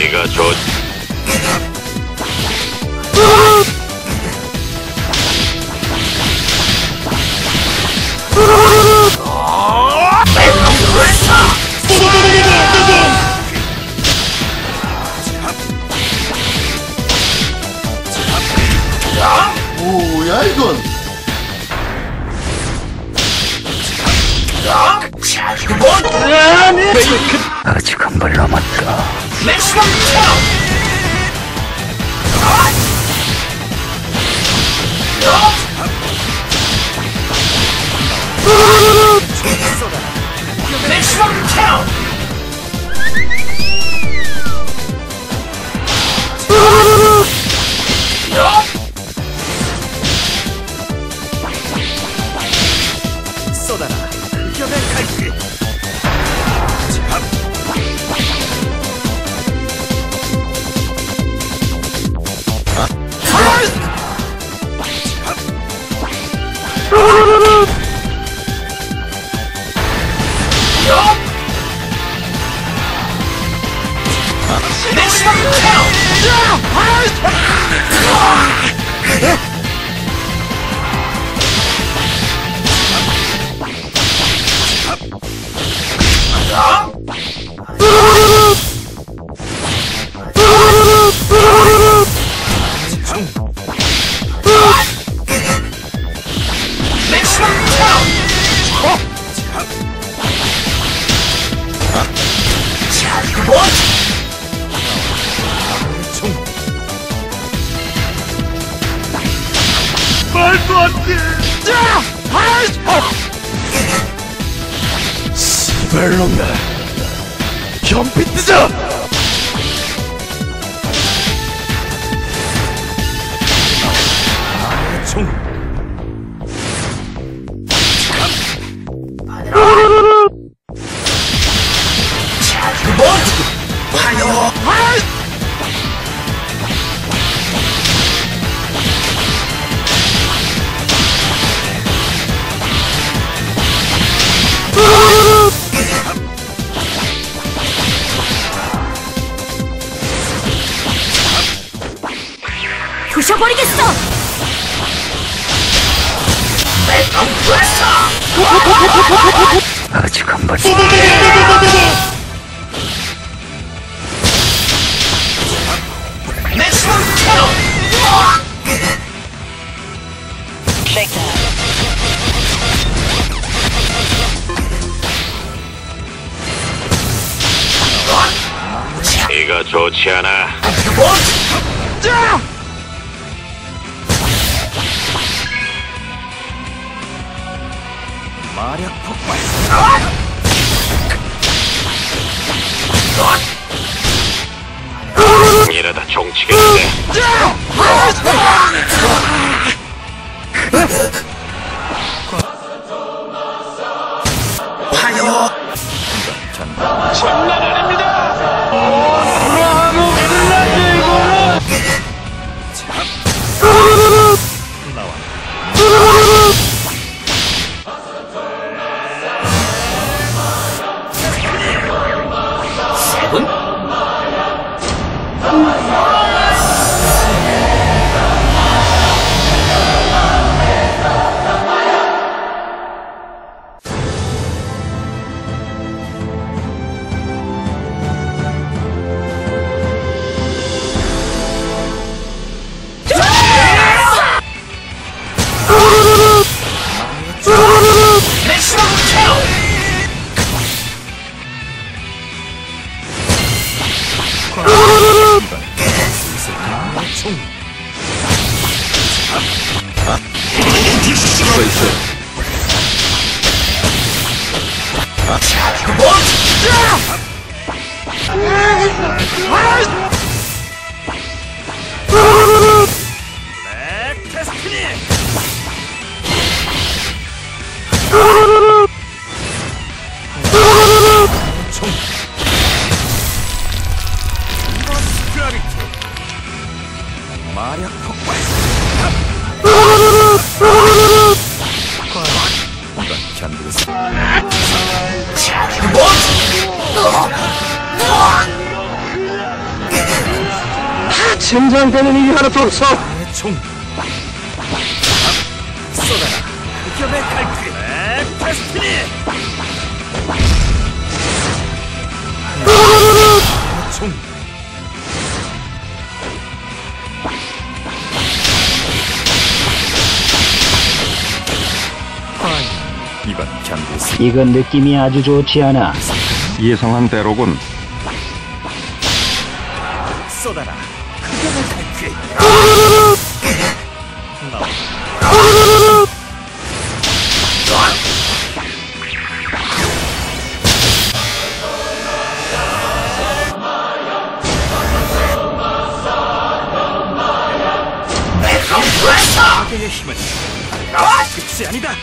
네가. 뭐야 이건? 아직 한발 남았다. Makes them count! Alright! 말도 안 돼. 시발놈아. 현피 뜨자! 부셔버리겠어! 아직 한 발. 네가 좋지 않아. 마력 폭발. 이러다 종치겠네. 장난 아닙니다. 아, 심장되는 일이 하나도 없어. 총 쏟아라 흑염의 칼길 데스티니 총 이건 이건 느낌이 아주 좋지 않아. 예상한 대로군. 쏟아라 힘은 끝이 아니다.